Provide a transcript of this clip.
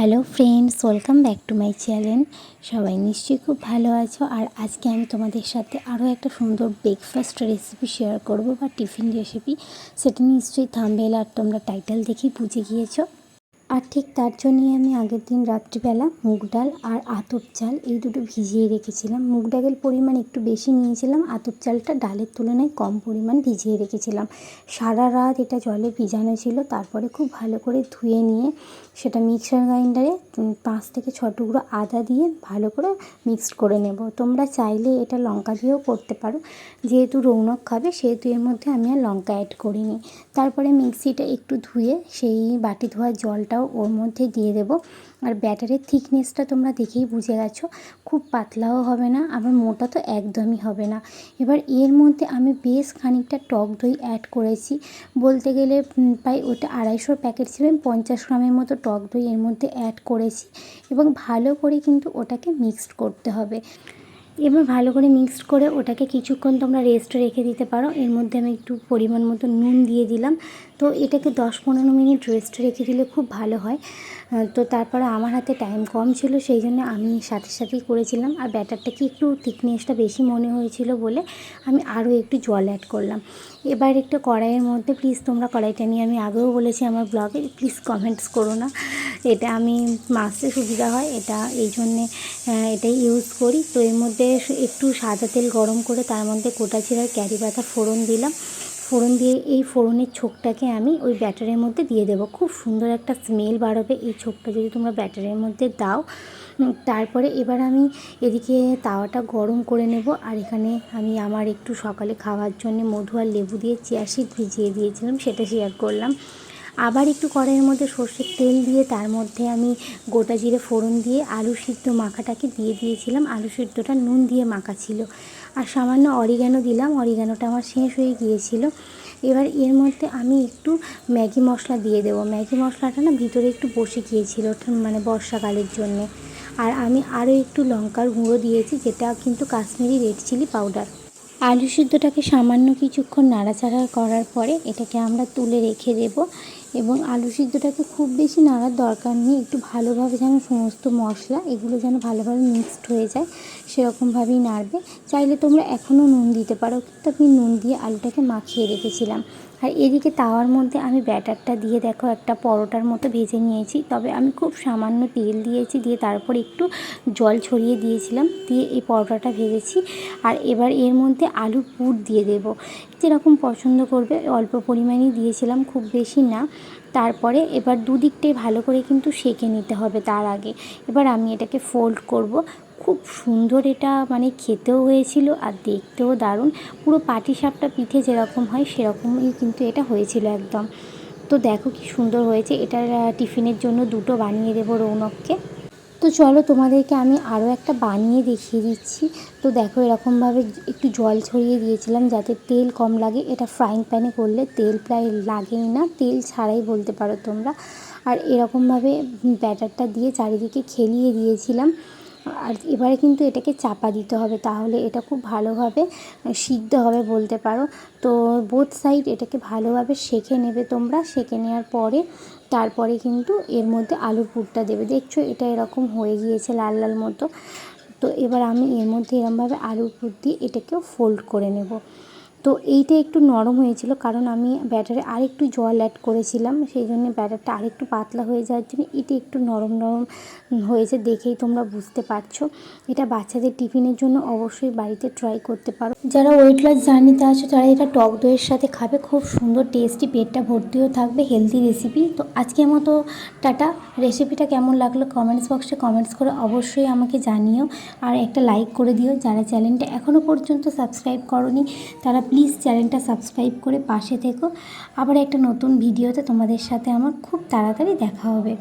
Hello friends, welcome back to my channel. সবাই নিশ্চয়ই খুব ভালো আছো। আর আজকে আমি তোমাদের সাথে আরও একটা সুন্দর ব্রেকফাস্ট রেসিপি শেয়ার করব বা টিফিন রেসিপি সেটা নিশ্চয়ই থামবেল আর তোমরা টাইটেল দেখেই বুঝে গিয়েছো। আর ঠিক তার জন্যই আমি আগের দিন রাত্রিবেলা মুগ ডাল আর আতপ চাল এই দুটো ভিজিয়ে রেখেছিলাম। মুগ ডালের পরিমাণ একটু বেশি নিয়েছিলাম, আতপ চালটা ডালের তুলনায় কম পরিমাণ ভিজিয়ে রেখেছিলাম। সারা রাত এটা জলে ভিজানো ছিল, তারপরে খুব ভালো করে ধুয়ে নিয়ে সেটা মিক্সার গ্রাইন্ডারে পাঁচ থেকে ছ টুকরো আদা দিয়ে ভালো করে মিক্সড করে নেব। তোমরা চাইলে এটা লঙ্কা দিয়েও করতে পারো, যেহেতু রৌনক খাবে সেহেতু এর মধ্যে আমি আর লঙ্কা অ্যাড করিনি। তারপরে মিক্সিটা একটু ধুয়ে সেই বাটি ধোয়ার জলটাও ওর মধ্যে দিয়ে দেবো। আর ব্যাটারের থিকনেসটা তোমরা দেখেই বুঝে গেছো, খুব পাতলাও হবে না, আবার মোটা তো একদমই হবে না। এবার এর মধ্যে আমি বেশ খানিকটা টক দই অ্যাড করেছি। বলতে গেলে প্রায় ওটা আড়াইশোর প্যাকেট ছিল, আমি পঞ্চাশ গ্রামের মতো টক দই এর মধ্যে অ্যাড করেছি। এবং ভালো করে কিন্তু ওটাকে মিক্সড করতে হবে। এবার ভালো করে মিক্সড করে ওটাকে কিছুক্ষণ তোমরা রেস্টে রেখে দিতে পারো। এর মধ্যে আমি একটু পরিমাণ মতো নুন দিয়ে দিলাম। তো এটাকে দশ পনেরো মিনিট রেস্টে রেখে দিলে খুব ভালো হয়। তো তারপরে আমার হাতে টাইম কম ছিল সেই জন্য আমি সাথে সাথেই করেছিলাম। আর ব্যাটারটা কি একটু থিকনেসটা বেশি মনে হয়েছিল বলে আমি আরও একটু জল অ্যাড করলাম। এবার একটু কড়াইয়ের মধ্যে প্লিজ তোমরা কড়াইটা নিয়ে, আমি আগেও বলেছি আমার ব্লগে প্লিজ কমেন্টস করো না। এটা আমি মাছতে সুবিধা হয়, এটা এই জন্যে এটাই ইউজ করি। তো এর মধ্যে একটু সাদা তেল গরম করে তার মধ্যে গোটা জিরার ক্যারি পাতা ফোড়ন দিলাম। ফোড়ন দিয়ে এই ফোড়নের ছোকটাকে আমি ওই ব্যাটারের মধ্যে দিয়ে দেবো। খুব সুন্দর একটা স্মেল বাড়বে এই ছোকটা যদি তোমরা ব্যাটারের মধ্যে দাও। তারপরে এবার আমি এদিকে তাওয়াটা গরম করে নেব আর এখানে আমি আমার একটু সকালে খাওয়ার জন্য মধু আর লেবু দিয়ে চিয়া সিড ভিজিয়ে দিয়েছিলাম, সেটা শেয়ার করলাম। আবার একটু কড়াইয়ের মধ্যে সর্ষের তেল দিয়ে তার মধ্যে আমি গোটা জিরে ফোড়ন দিয়ে আলু সিদ্ধ মাখাটাকে দিয়ে দিয়েছিলাম। আলু সিদ্ধটা নুন দিয়ে মাখা ছিল। আর সামান্য অরিগ্যানো দিলাম। অরিগ্যানোটা আমার শেষ হয়ে গিয়েছিল। এবার এর মধ্যে আমি একটু ম্যাগি মশলা দিয়ে দেবো। ম্যাগি মশলাটা না ভিতরে একটু বসে গিয়েছিল মানে বর্ষাকালের জন্যে। আর আমি আরও একটু লঙ্কার গুঁড়ো দিয়েছি, যেটা কিন্তু কাশ্মীরি রেড চিলি পাউডার। আলু সিদ্ধটাকে সামান্য কিছুক্ষণ নাড়াচাড়া করার পরে এটাকে আমরা তুলে রেখে দেব এবং আলু সিদ্ধটাকে খুব বেশি নাড়ার দরকার নেই, একটু ভালোভাবে যেন সমস্ত মশলা এগুলো যেন ভালোভাবে মিক্সড হয়ে যায়, সেরকমভাবেই নাড়বে। চাইলে তোমরা এখনও নুন দিতে পারো, কিন্তু আমি নুন দিয়ে আলুটাকে মাখিয়ে রেখেছিলাম। আর এদিকে তাওয়ার মধ্যে আমি ব্যাটারটা দিয়ে দেখো একটা পরোটার মতো ভেজে নিয়েছি। তবে আমি খুব সামান্য তেল দিয়েছি, দিয়ে তারপর একটু জল ছড়িয়ে দিয়েছিলাম, দিয়ে এই পরোটাটা ভেজেছি। আর এবার এর মধ্যে আলু পুর দিয়ে দেব। যেরকম পছন্দ করবে, অল্প পরিমাণেই দিয়েছিলাম, খুব বেশি না। তারপরে এবার দুদিকটাই ভালো করে কিন্তু সেঁকে নিতে হবে তার আগে। এবার আমি এটাকে ফোল্ড করব। খুব সুন্দর এটা মানে খেতেও হয়েছিল আর দেখতেও দারুণ। পুরো পাটিসাপটা পিঠে যেরকম হয় সেরকমই কিন্তু এটা হয়েছিল একদম। তো দেখো কি সুন্দর হয়েছে। এটার টিফিনের জন্য দুটো বানিয়ে দেবো রৌনককে। তো চলো তোমাদেরকে আমি আরও একটা বানিয়ে দেখিয়ে দিচ্ছি। তো দেখো এরকমভাবে একটু জল ছড়িয়ে দিয়েছিলাম যাতে তেল কম লাগে। এটা ফ্রাইং প্যানে করলে তেল প্রায় লাগেই না। তেল ছাড়াই বলতে পারো তোমরা। আর এরকমভাবে ব্যাটারটা দিয়ে চারিদিকে খেলিয়ে দিয়েছিলাম। আর এবারে কিন্তু এটাকে চাপা দিতে হবে, তাহলে এটা খুব ভালোভাবে সিদ্ধ হবে বলতে পারো। তো বোথ সাইড এটাকে ভালোভাবে সেঁকে নেবে তোমরা, সেঁকে নেওয়ার পরে তারপরে কিন্তু এর মধ্যে আলুর পুরটা দেবে। দেখছ এটা এরকম হয়ে গিয়েছে লাল লাল মতো। তো এবার আমি এর মধ্যে এরমভাবে আলুর পুর দিয়ে এটাকেও ফোল্ড করে নেব। তো এইটা একটু নরম হয়েছিল কারণ আমি ব্যাটারে আরেকটু জল অ্যাড করেছিলাম, সেই জন্য ব্যাটারটা আরেকটু পাতলা হয়ে যাওয়ার জন্য এটা একটু নরম নরম হয়েছে দেখেই তোমরা বুঝতে পারছ। এটা বাচ্চাদের টিফিনের জন্য অবশ্যই বাড়িতে ট্রাই করতে পারো। যারা ওয়েট লস জার্নিতে আছো, তারা এটা টক দইয়ের সাথে খাবে, খুব সুন্দর টেস্টি পেটটা ভর্তিও থাকবে হেলদি রেসিপি তো আজকের মতো টাটা। রেসিপিটা কেমন লাগল কমেন্টস বক্সে কমেন্টস করে অবশ্যই আমাকে জানিও। আর একটা লাইক করে দিও যারা চ্যানেলটা এখনও পর্যন্ত সাবস্ক্রাইব করনি, তারা প্লিজ চ্যানেলটা সাবস্ক্রাইব করে পাশে থেকো। আবার একটা নতুন ভিডিওতে তোমাদের সাথে আমার খুব তাড়াতাড়ি দেখা হবে।